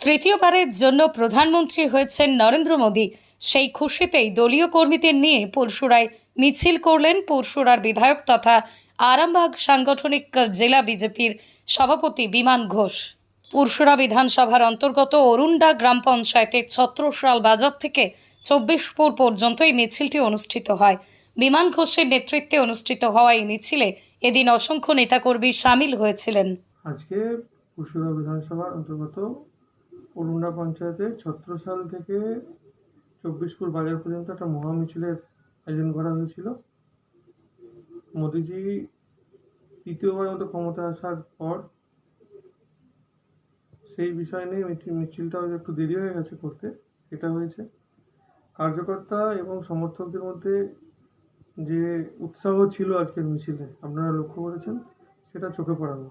তৃতীয়বারের জন্য প্রধানমন্ত্রী হয়েছেন নরেন্দ্র মোদী। সেই খুশিতেই দলীয় কর্মীদের নিয়ে পরশুরায় মিছিল করলেন পরশুরার বিধায়ক তথা আরামবাগ সাংগঠনিক জেলা বিজেপির সভাপতি বিমান ঘোষ। পুরসুরা বিধানসভার অন্তর্গত অরুণ্ডা গ্রাম পঞ্চায়েতের ছত্রসাল বাজার থেকে চব্বিশপুর পর্যন্ত এই মিছিলটি অনুষ্ঠিত হয়। বিমান ঘোষের নেতৃত্বে অনুষ্ঠিত হওয়া এই মিছিলে এদিন অসংখ্য নেতাকর্মী সামিল হয়েছিলেন। আজকে পুরসুরা বিধানসভার অন্তর্গত অরুণা পঞ্চায়েতের ছত্রসাল থেকে চব্বিশপুর বাজার পর্যন্ত একটা মহা মিছিলের আয়োজন করা হয়েছিল। মোদিজি তৃতীয়বার মতো ক্ষমতা আসার পর সেই বিষয় নিয়ে মিছিল- মিছিলটা একটু দেরি হয়ে গেছে করতে এটা হয়েছে। কার্যকর্তা এবং সমর্থকদের মধ্যে যে উৎসাহ ছিল আজকের মিছিলে, আপনারা লক্ষ্য করেছেন? সেটা চোখে পড়ানো